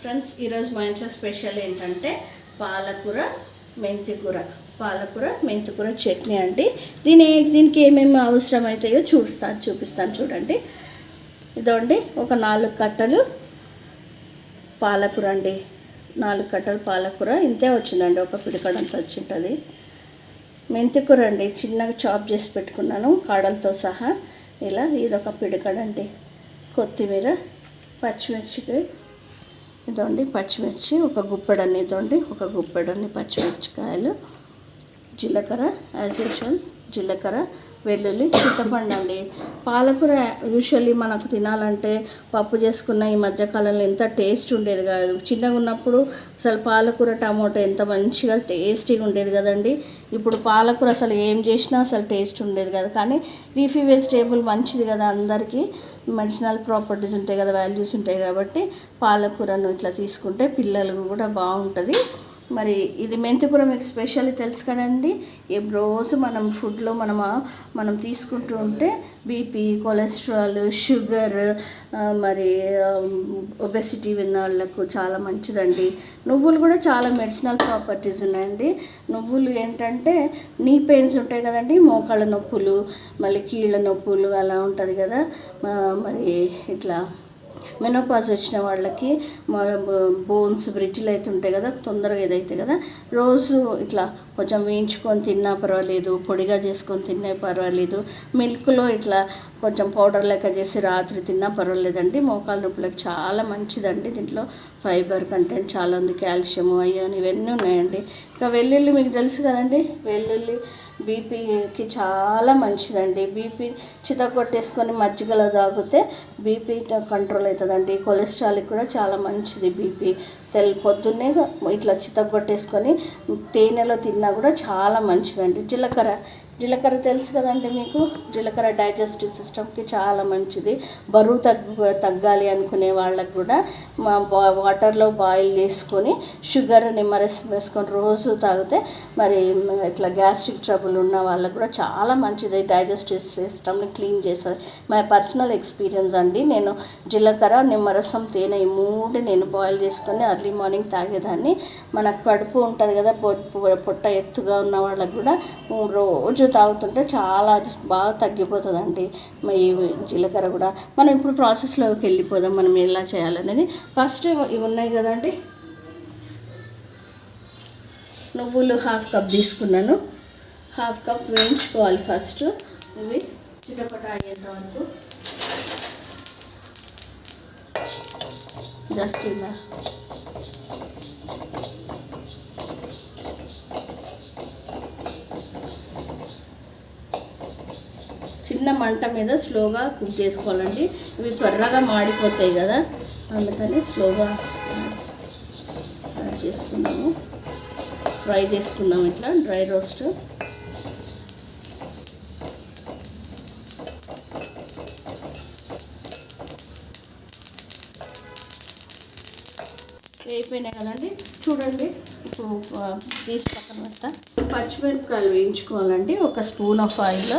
Friends ఈరోజు మా ఇంట్లో స్పెషల్ ఏంటంటే పాలకూర మెంతికూర పాలకూర మెంతికూర చట్నీ అండి. దీని దీనికి ఏమేమి అవసరం అవుతాయో చూస్తాను చూపిస్తాను చూడండి. ఇదండి ఒక నాలుగు కట్టలు పాలకూర అండి. నాలుగు కట్టలు పాలకూర. ఇంతే వచ్చిందండి ఒక పిడికడంత వచ్చింటుంది. మెంతికూర అండి చిన్నగా చాప్ చేసి పెట్టుకున్నాను కాడలతో సహా. ఇలా ఇదొక పిడికడండి. కొత్తిమీర పచ్చిమిర్చికి ఇదండి పచ్చిమిర్చి ఒక గుప్పెడన్ని ఇదండి ఒక గుప్పెడన్ని పచ్చిమిర్చికాయలు. జీలకర్ర యాజ్ యూజువల్ జీలకర్ర వెల్లుల్లి చింతపండు అండి. పాలకూర యూజువల్లీ మనకు తినాలంటే పప్పు చేసుకున్న ఈ మధ్యకాలంలో ఎంత టేస్ట్ ఉండేది కాదు. చిన్నగా ఉన్నప్పుడు అసలు పాలకూర టమోటా ఎంత మంచిగా టేస్టీగా ఉండేది కదండి. ఇప్పుడు పాలకూర అసలు ఏం చేసినా అసలు టేస్ట్ ఉండేది కదా. కానీ లీఫీ వెజిటేబుల్ మంచిది కదా అందరికీ. మెడిసినల్ ప్రాపర్టీస్ ఉంటాయి కదా వాల్యూస్ ఉంటాయి కాబట్టి పాలకూరను ఇట్లా తీసుకుంటే పిల్లలకు కూడా బాగుంటుంది. మరి ఇది మెంతిపురం మీకు స్పెషల్ తెలుసు కదండి. ఈ రోజు మనం ఫుడ్లో మనం మనం తీసుకుంటూ ఉంటే బీపీ కొలెస్ట్రాల్ షుగర్ మరి ఒబెసిటీ ఉన్న వాళ్ళకు చాలా మంచిదండి. నువ్వులు కూడా చాలా మెడిసినల్ ప్రాపర్టీస్ ఉన్నాయండి. నువ్వులు ఏంటంటే నీ పెయిన్స్ ఉంటాయి కదండి. మోకాళ్ళ నొప్పులు మళ్ళీ కీళ్ళ నొప్పులు అలా ఉంటుంది కదా. మరి ఇట్లా మెనోపాజ్ వచ్చిన వాళ్ళకి బోన్స్ బ్రిడ్జ్లు అయితే ఉంటాయి కదా తొందరగా ఏదైతే కదా రోజు ఇట్లా కొంచెం వేయించుకొని తిన్నా పర్వాలేదు పొడిగా చేసుకొని తిన్నా పర్వాలేదు మిల్క్లో ఇట్లా కొంచెం పౌడర్ లెక్క చేసి రాత్రి తిన్నా పర్వాలేదండి మోకాల నొప్పులకు చాలా మంచిదండి దీంట్లో ఫైబర్ కంటెంట్ చాలా ఉంది కాల్షియం అయ్యాన్ ఇవన్నీ ఉన్నాయండి. ఇంకా వెల్లుల్లి మీకు తెలుసు కదండి వెల్లుల్లి బీపీకి చాలా మంచిదండి బీపీ చిత కొట్టేసుకొని మజ్జిగలో తాగితే బీపీ కంట్రోల్ అవుతుంది. అవుతుందండి కొలెస్ట్రాల్కి కూడా చాలా మంచిది. బీపీ తెల్ పొద్దున్నే ఇట్లా చితగొట్టేసుకొని తేనెలో తిన్నా కూడా చాలా మంచిదండి. జీలకర్ర జీలకర్ర తెలుసు కదండి మీకు? జీలకర్ర డైజెస్టివ్ సిస్టమ్కి చాలా మంచిది. బరువు తగ్గ తగ్గాలి అనుకునే వాళ్ళకు కూడా మా బా వాటర్లో బాయిల్ చేసుకొని షుగర్ నిమ్మరసం వేసుకొని రోజు తాగితే మరి ఇట్లా గ్యాస్ట్రిక్ ట్రబుల్ ఉన్న వాళ్ళకు కూడా చాలా మంచిది డైజెస్టివ్ సిస్టమ్ని క్లీన్ చేస్తుంది మై పర్సనల్ ఎక్స్పీరియన్స్ అండి. నేను జీలకర్ర నిమ్మరసం తేనె ఈ మూడు నేను బాయిల్ చేసుకొని అర్లీ మార్నింగ్ తాగేదాన్ని. మన కడుపు ఉంటుంది కదా పొ- పొట్ట ఎత్తుగా ఉన్న వాళ్ళకు కూడా రోజు తాగుతుంటే చాలా బాగా తగ్గిపోతుందండి. మరి ఈ జీలకర్ర కూడా మనం ఇప్పుడు ప్రాసెస్లోకి వెళ్ళిపోదాం మనం ఎలా చేయాలనేది. ఫస్ట్ ఇవి ఉన్నాయి కదండి. నువ్వులు హాఫ్ కప్ తీసుకున్నాను. హాఫ్ కప్ వేయించుకోవాలి ఫస్ట్. ఇవి చిటపట అయ్యేంత వరకు. జస్ట్ ఇలా. చిన్న మంట మీద స్లోగా కుక్ చేసుకోవాలండి. ఇవి త్వరగా మాడిపోతాయి కదా. అందుకని స్లోగా చేసుకున్నాము. ఫ్రై చేసుకుందాం ఇట్లా. Dry roast. అయిపోయినాయి కదండి. చూడండి. ఇప్పుడు తీసి పక్కన పెడతా. పచ్చిమిరపకాయలు వేయించుకోవాలండి. ఒక స్పూన్ ఆఫ్ ఆయిల్.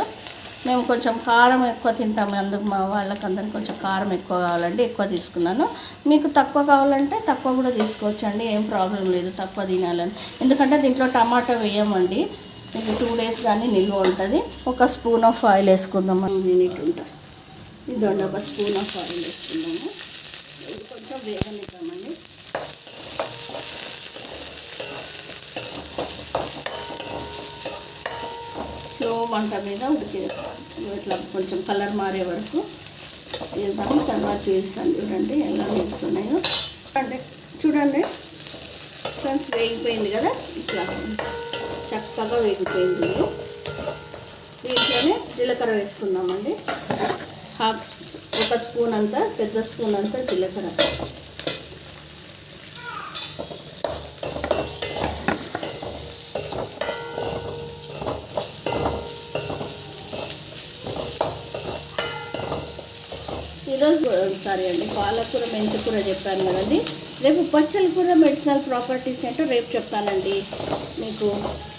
మేము కొంచెం కారం ఎక్కువ తింటాము అందుకు మా వాళ్ళకి అందరికి కొంచెం కారం ఎక్కువ కావాలండి ఎక్కువ తీసుకున్నాను. మీకు తక్కువ కావాలంటే తక్కువ కూడా తీసుకోవచ్చండి ఏం ప్రాబ్లం లేదు తక్కువ తినాలని. ఎందుకంటే దీంట్లో టమాటా వేయమండి ఇది టూ డేస్ కానీ నిల్వ ఉంటుంది. ఒక స్పూన్ ఆఫ్ ఆయిల్ వేసుకుందాం. యూనిట్ ఉంటుంది ఇదండి ఒక స్పూన్ ఆఫ్ ఆయిల్ వేసుకుందాము. కొంచెం వేగనిద్దామండి. స్లో మంట మీద ఉడికేస్తాం ఇట్లా కొంచెం కలర్ మారే వరకు వేద్దాము తర్వాత చూపిస్తాను చూడండి ఎలా వేస్తున్నాయో అంటే చూడండి ఫ్రెండ్స్ వేగిపోయింది కదా ఇట్లా చక్కగా వేగిపోయింది. ఇది. దీంట్లోనే జీలకర్ర వేసుకుందామండి. హాఫ్ ఒక స్పూన్ అంతా పెద్ద స్పూన్ అంతా జీలకర్ర. కర్రీ అండి. పాలకూర మెంతికూర చెప్పాను కదండి. రేపు పచ్చల కూర మెడిసినల్ ప్రాపర్టీస్ ఏంటో రేపు చెప్తానండి. మీకు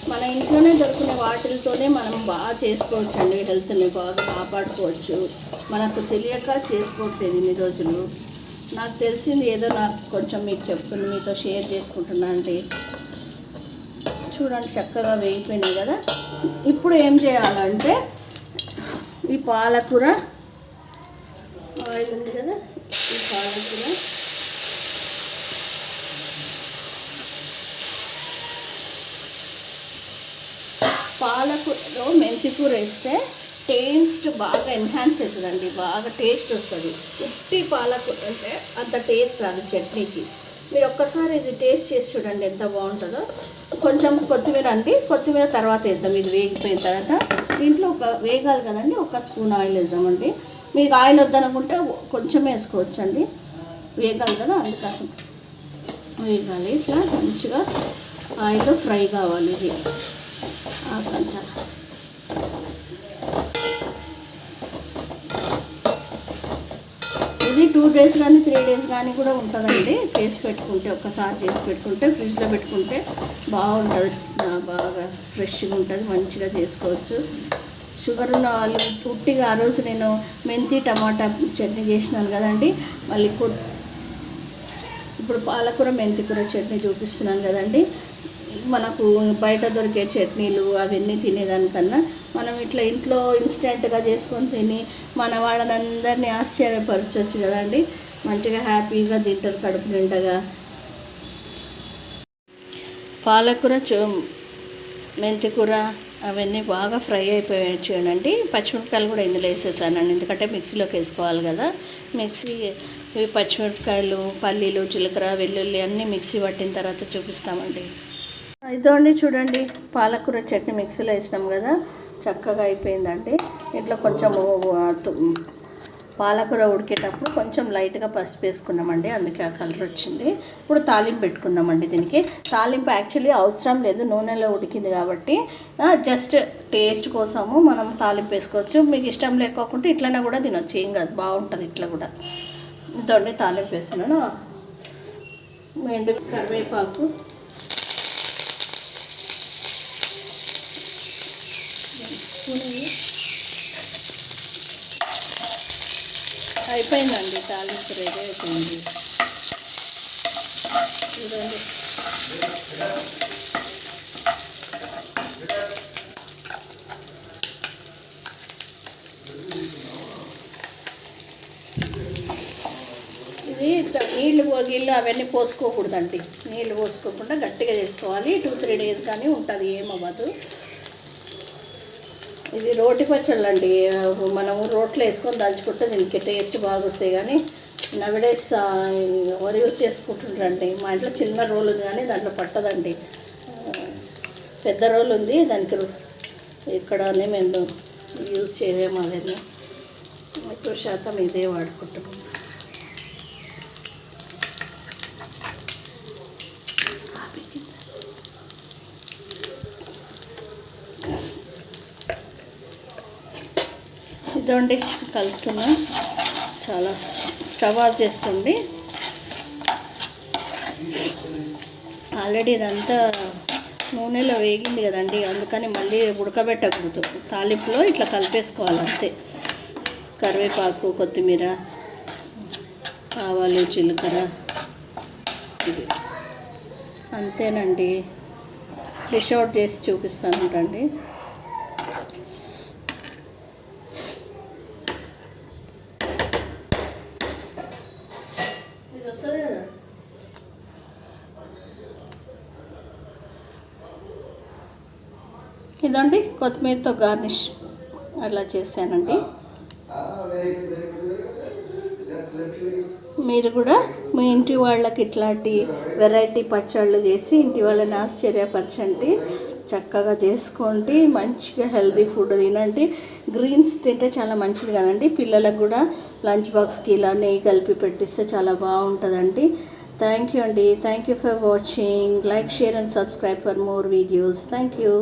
మన ఇంట్లోనే దొరికిన వాటితోనే మనం బాగా చేసుకోవచ్చు అండి హెల్త్ని బాగా కాపాడుకోవచ్చు. మనకు తెలియక చేసుకోవట్లేదు ఇన్ని రోజులు. నాకు తెలిసింది ఏదో నాకు కొంచెం మీకు చెప్తుంది మీతో షేర్ చేసుకుంటున్నా అండి. చూడండి చక్కగా వేగిపోయినాయి కదా. ఇప్పుడు ఏం చేయాలంటే ఈ పాలకూర ఆయిల్ ఉంది కదా ఈ పాలకూర పాలకూరలో మెంతికూర వేస్తే టేస్ట్ బాగా ఎన్హాన్స్ అవుతుందండి బాగా టేస్ట్ వస్తుంది. ఉట్టి పాలకూర అంటే అంత టేస్ట్ రాదు చట్నీకి. మీరు ఒక్కసారి ఇది టేస్ట్ చేసి చూడండి ఎంత బాగుంటుందో. కొంచెం కొత్తిమీర అండి కొత్తిమీర తర్వాత వేద్దాం. ఇది వేగిపోయిన తర్వాత దీంట్లో ఒక వేగాలి కదండి ఒక స్పూన్ ఆయిల్ వేద్దామండి. మీకు ఆయిల్ వద్దనుకుంటే కొంచెం వేసుకోవచ్చండి. వేగాలి కదా అందుకోసం. వేగాలి ఇట్లా మంచిగా ఆయిల్ ఫ్రై కావాలి ఇది. ఆకంట ఇది టూ డేస్ కానీ త్రీ డేస్ కానీ కూడా ఉంటుందండి. చేసి పెట్టుకుంటే ఒక్కసారి చేసి పెట్టుకుంటే ఫ్రిడ్జ్లో పెట్టుకుంటే బాగుంటుంది. బాగా ఫ్రెష్గా ఉంటుంది మంచిగా చేసుకోవచ్చు. షుగర్ ఉన్న వాళ్ళు ఉట్టిగా ఆ రోజు నేను మెంతి టమాటా చట్నీ చేసినాను కదండి. మళ్ళీ కొ ఇప్పుడు పాలకూర మెంతికూర చట్నీ చూపిస్తున్నాను కదండి. మనకు బయట దొరికే చట్నీలు అవన్నీ తినేదానికన్నా మనం ఇట్లా ఇంట్లో ఇన్స్టెంట్గా చేసుకొని తిని మన వాళ్ళందరినీ ఆశ్చర్యపరచవచ్చు కదండి. మంచిగా హ్యాపీగా తింటారు కడుపు నిండగా. పాలకూర చూ మెంతికూర అవన్నీ బాగా ఫ్రై అయిపోయాయి చూడండి పచ్చిమిరపకాయలు కూడా ఇందులో వేసేసానండి. ఎందుకంటే మిక్సీలోకి వేసుకోవాలి కదా. మిక్సీ ఇవి పచ్చిమిరపకాయలు పల్లీలు జీలకర్ర వెల్లుల్లి అన్నీ మిక్సీ పట్టిన తర్వాత చూపిస్తామండి. ఇదండి చూడండి పాలకూర చట్నీ మిక్సీలో వేసినాం కదా. చక్కగా అయిపోయిందండి. ఇట్లా కొంచెం పాలకూర ఉడికేటప్పుడు కొంచెం లైట్గా పసుపు వేసుకున్నామండి అందుకే ఆ కలర్ వచ్చింది. ఇప్పుడు తాలింపు పెట్టుకుందామండి దీనికి. తాలింపు యాక్చువల్లీ అవసరం లేదు నూనెలో ఉడికింది కాబట్టి జస్ట్ టేస్ట్ కోసము మనం తాలింపు వేసుకోవచ్చు. మీకు ఇష్టం లేకోకుండా ఇట్లనే కూడా తినొచ్చు ఏం కాదు బాగుంటుంది ఇట్లా కూడా. ఇంతండి తాలింపు వేస్తున్నాను. ఎండు కరివేపాకు. స్పూన్ అయిపోయిందండి తాలింపు రెడీ అయిపోయింది. చూడండి. ఇది నీళ్ళు నీళ్ళు అవన్నీ పోసుకోకూడదండి. నీళ్ళు పోసుకోకుండా గట్టిగా చేసుకోవాలి. టూ త్రీ డేస్ కానీ ఉంటుంది ఏమవ్వదు ఇది రోటి పచ్చళ్ళు అండి. మనము రోట్లో వేసుకొని దంచుకుంటే దీనికి టేస్ట్ బాగా వస్తాయి. కానీ నవిడేస్ వరి యూజ్ చేసుకుంటుండ్రండి మా ఇంట్లో చిన్న రోల్ ఉంది కానీ దాంట్లో పట్టదండి. పెద్ద రోల్ ఉంది. దానికి రో- ఇక్కడనే మేము యూజ్ చేయలేము అవన్నీ. ఎక్కువ శాతం ఇదే వాడుకుంటున్నాం ఇదండి కలుపుతున్నా. చాలా స్టవ్ ఆఫ్ చేసుకోండి ఆల్రెడీ ఇదంతా నూనెలో వేగింది కదండి. అందుకని మళ్ళీ ఉడకబెట్టకూడదు. తాలింపులో ఇట్లా కలిపేసుకోవాలి అంతే. కరివేపాకు కొత్తిమీర ఆవాలు జీలకర్ర ఇది అంతేనండి. డిష్ అవుట్ చేసి చూపిస్తాను రండి ఇది వస్తుంది కదా ఇదండి కొత్తిమీరతో గార్నిష్ అలా చేశానండి. మీరు కూడా మీ ఇంటి వాళ్ళకి ఇట్లాంటి వెరైటీ పచ్చళ్ళు చేసి ఇంటి వాళ్ళని ఆశ్చర్యపరచండి. చక్కగా చేసుకోండి మంచిగా హెల్తీ ఫుడ్ తినండి. గ్రీన్స్ తింటే చాలా మంచిది కదండి. పిల్లలకు కూడా లంచ్ బాక్స్కి ఇలా నెయ్యి కలిపి పెట్టిస్తే చాలా బాగుంటుందండి. థ్యాంక్ యూ అండి. Thank you for watching. Like share and subscribe for more videos. Thank you.